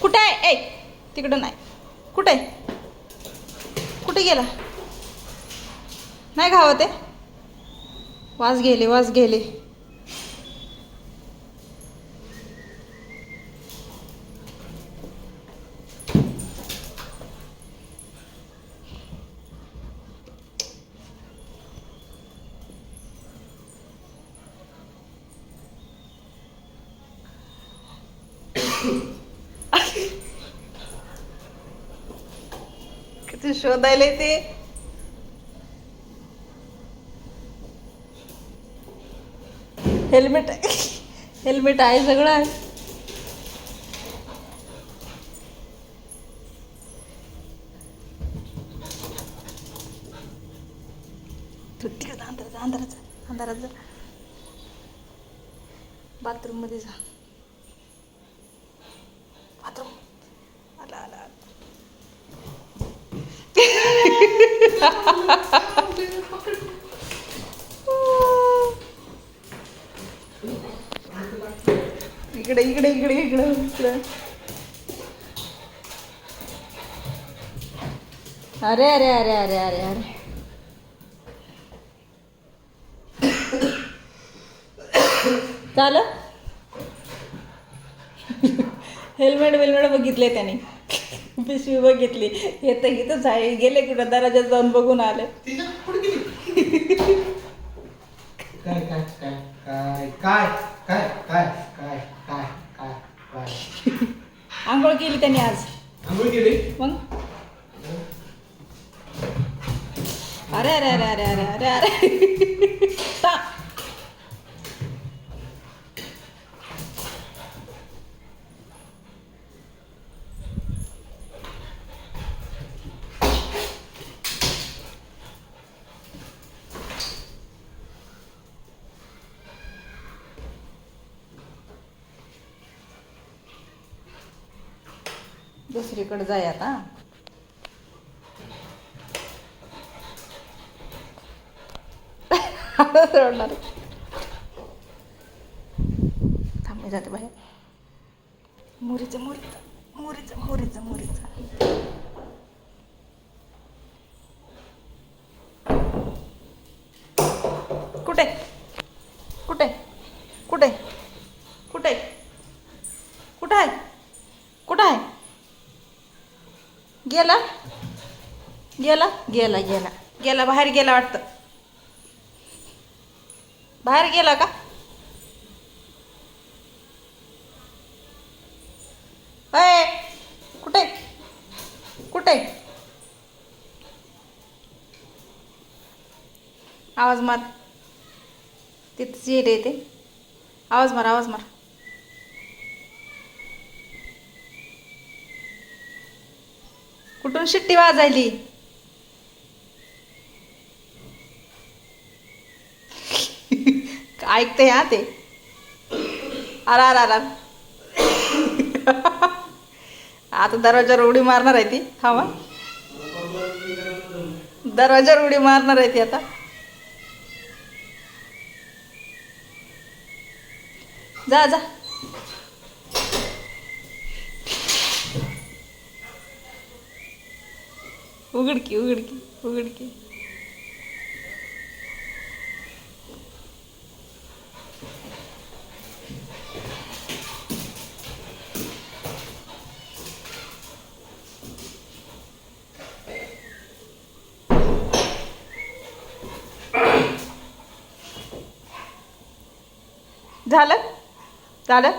कुठे आहे? ए तिकडं नाही. कुठे? कुठे गेला? नाही खावं ते वास गेले वास गेले. शोधायला ते हेल्मेट हेल्मेट आहे सगळं आहे. अंधाराचा अंधाराचा अंधारात जा, अंधारात जा बाथरूम आला आला आला. इकडे इकडे इकडे इकडे इकडे. अरे अरे अरे अरे अरे अरे. झालं हेल्मेट वेल्मेट बघितले त्याने. पिशवी बघितली हे तर इथंच आहे गेले कुठं दराजात जाऊन बघून आले काय काय काय काय काय काय काय काय काय काय काय आंघोळ केली त्याने आज आंघोळ केली मग अरे अरे अरे अरे अरे अरे अरे ता. दुसरीकडे जाय आता. सोडणार. थांब जाते बाहेर. मोरीचं मोरीचं मोरीचं मोरीचं मोरीचं. कुठे कुठे कुठे कुठे कुठं आहे कुठं आहे गेला? गेला? गेला गेला. गेला बाहेर गेला वाटतं. बाहेर गेला का? अय कुठे? कुठे? आवाज मार. तिथंच येते ते. आवाज मार आवाज मार. कुठून शिट्टी वाजायली? ऐकते हा ते. अरा अरा अरा आता दरवाजावर उडी मारणार आहे ती. थांबा. दरवाजावर उडी मारणार आहे ती आता. जा जा. ഉകടിക്ക് ഉകടിക്ക് ഉകടിക്ക്. झालं झालं